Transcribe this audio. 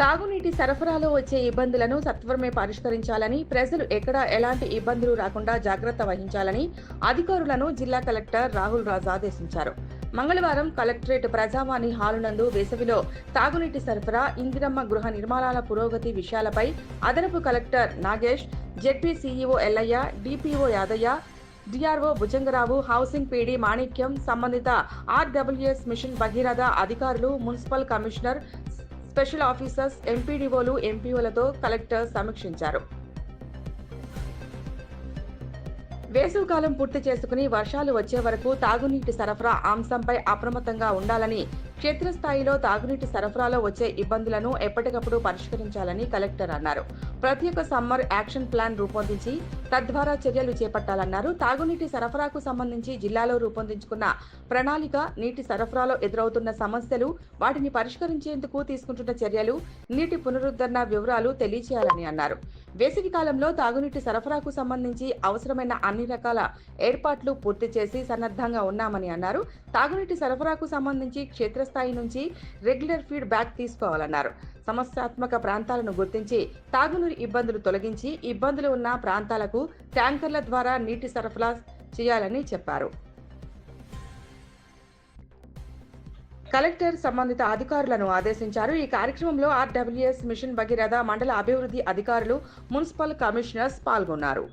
తాగునీటి సరఫరాలో వచ్చే ఇబ్బందులను సత్వరమే పరిష్కరించాలని ప్రజలు ఎక్కడా ఎలాంటి ఇబ్బందులు రాకుండా జాగ్రత్త వహించాలని అధికారులను జిల్లా కలెక్టర్ రాహుల్ రాజ్ ఆదేశించారు. మంగళవారం కలెక్టరేట్ ప్రజావాణి హాలునందు వేసవిలో తాగునీటి సరఫరా ఇందిరమ్మ గృహ నిర్మాణాల పురోగతి విషయాలపై అదనపు collector Nagesh ZP CEO Yellaiah DPO Yadaiah DRO Bhujangarao housing PD Manikyam సంబంధిత ఆర్డబ్ల్యూఎస్ మిషన్ భగీరథ అధికారులు మున్సిపల్ కమిషనర్ స్పెషల్ ఆఫీసర్స్ ఎంపీడీఓలు ఎంపీఓలతో కలెక్టర్ సమీక్షించారు. వేసవికాలం పూర్తి చేసుకుని వర్షాలు వచ్చే వరకు తాగునీటి సరఫరా అంశంపై అప్రమత్తంగా ఉండాలని క్షేత్రస్థాయిలో తాగునీటి సరఫరాలో వచ్చే ఇబ్బందులను ఎప్పటికప్పుడు పరిష్కరించాలని కలెక్టర్ అన్నారు. ప్రత్యేక సమ్మర్ యాక్షన్ ప్లాన్ రూపొందించి తద్వారా చర్యలు చేపట్టాలన్నారు. తాగునీటి సరఫరాకు సంబంధించి జిల్లాలో రూపొందించుకున్న ప్రణాళిక నీటి సరఫరాలో ఎదురవుతున్న సమస్యలు వాటిని పరిష్కరించేందుకు తీసుకుంటున్న చర్యలు నీటి పునరుద్ధరణ వివరాలు తెలియచేయాలని అన్నారు. వేసవికాలంలో తాగునీటి సరఫరాకు సంబంధించి అవసరమైన అన్ని రకాల ఏర్పాట్లు పూర్తి చేసి సన్నద్ధంగా ఉన్నామని అన్నారు. తాగునీటి సరఫరాకు సంబంధించి క్షేత్రస్థాయి నుంచి రెగ్యులర్ ఫీడ్బ్యాక్ తీసుకోవాలన్నారు. సమస్యాత్మక ప్రాంతాలను గుర్తించి తాగునీరు ఇబ్బందులు తొలగించి ఇబ్బందులు ఉన్న ప్రాంతాలకు ట్యాంకర్ల ద్వారా నీటి సరఫరా చేయాలని చెప్పారు. కలెక్టర్ సంబంధిత అధికారులను ఆదేశించారు. ఈ కార్యక్రమంలో ఆర్డబ్ల్యూఎస్ మిషన్ భగీరథ మండల అభివృద్ధి అధికారులు మున్సిపల్ కమిషనర్స్ పాల్గొన్నారు.